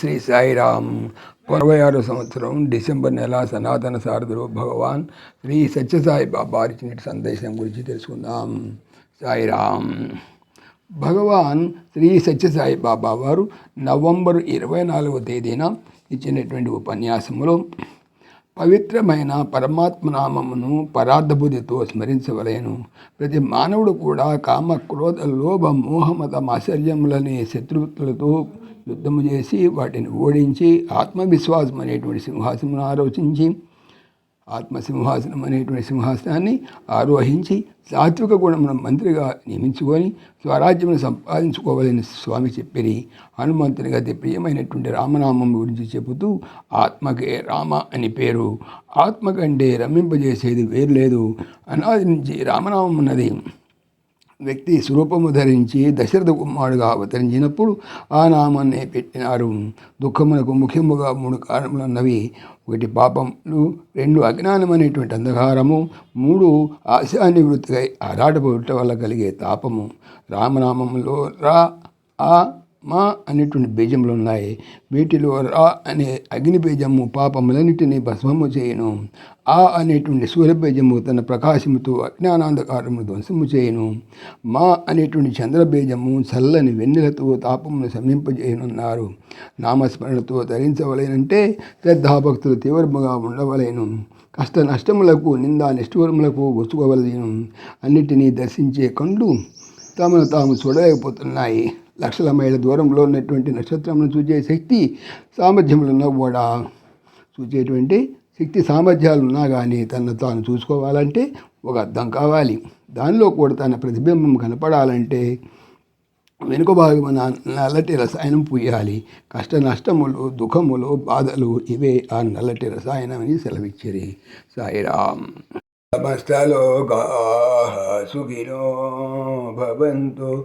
శ్రీ సాయిరామ్ అరవై ఆరో సంవత్సరం డిసెంబర్ నెల సనాతన సారథులు భగవాన్ శ్రీ సత్యసాయి బాబా ఇచ్చిన సందేశం గురించి తెలుసుకుందాం. సాయిరామ్. భగవాన్ శ్రీ సత్యసాయి బాబా వారు నవంబర్ ఇరవై నాలుగవ తేదీన ఇచ్చినటువంటి ఉపన్యాసములో పవిత్రమైన పరమాత్మ నామమును పరార్థబుద్ధితో స్మరించవలేను. ప్రతి మానవుడు కూడా కామ క్రోధ లోభ మోహమత ఆశ్చర్యములనే శత్రువులతో యుద్ధము చేసి వాటిని ఓడించి ఆత్మవిశ్వాసం అనేటువంటి సింహాసనం ఆలోచించి ఆత్మసింహాసనం అనేటువంటి సింహాసనాన్ని ఆరోహించి సాత్విక గుణమున మంత్రిగా నియమించుకొని స్వరాజ్యమును సంపాదించుకోవాలని స్వామి చెప్పిరి. హనుమంతుని గతి ప్రియమైనటువంటి రామనామం గురించి చెబుతూ ఆత్మకే రామ అని పేరు. ఆత్మ కంటే రమింపజేసేది వేరు లేదు. అనాది నుంచి రామనామం ఉన్నది. వ్యక్తి స్వరూపము ధరించి దశరథ కుమారుడుగా అవతరించినప్పుడు ఆ నామాన్ని పెట్టినారు. దుఃఖమునకు ముఖ్యముగా మూడు కారణములు ఉన్నవి ఒకటి పాపములు రెండు అజ్ఞానం అనేటువంటి అంధకారము మూడు ఆశానివృత్తిగా ఆరాటపడటం వల్ల కలిగే తాపము. రామనామంలో రా ఆ మా అనేటువంటి బీజములు ఉన్నాయి. వీటిలో రా అనే అగ్ని బీజము పాపములన్నిటినీ భస్మము చేయను. ఆ అనేటువంటి సూర్యబీజము తన ప్రకాశముతో అజ్ఞానాంధకారము ధ్వంసము చేయను. మా అనేటువంటి చంద్రబీజము చల్లని వెన్నెలతో తాపమును శమింపజేయనున్నారు నామస్మరణతో ధరించవలేనంటే శ్రద్ధాభక్తులు తీవ్రముగా ఉండవలేను. కష్ట నష్టములకు నిందా నిష్ఠూరములకు వచ్చుకోవలేను అన్నిటినీ దర్శించే కండ్లు తమను తాము చూడలేకపోతున్నాయి. లక్షల మైళ్ళ దూరంలో ఉన్నటువంటి నక్షత్రములను చూచే శక్తి సామర్థ్యములున్నా కూడా చూచేటువంటి శక్తి సామర్థ్యాలు ఉన్నా కానీ తను తాను చూసుకోవాలంటే ఒక అర్థం కావాలి. దానిలో కూడా తన ప్రతిబింబం కనపడాలంటే వెనుక భాగమున నల్లటి రసాయనం పూయాలి. కష్ట నష్టములు దుఃఖములు బాధలు ఇవే ఆ నల్లటి రసాయనం అని సెలవిచ్చిరి. సాయిరామ్. సమస్తలోకా సుఖినో భవంతు.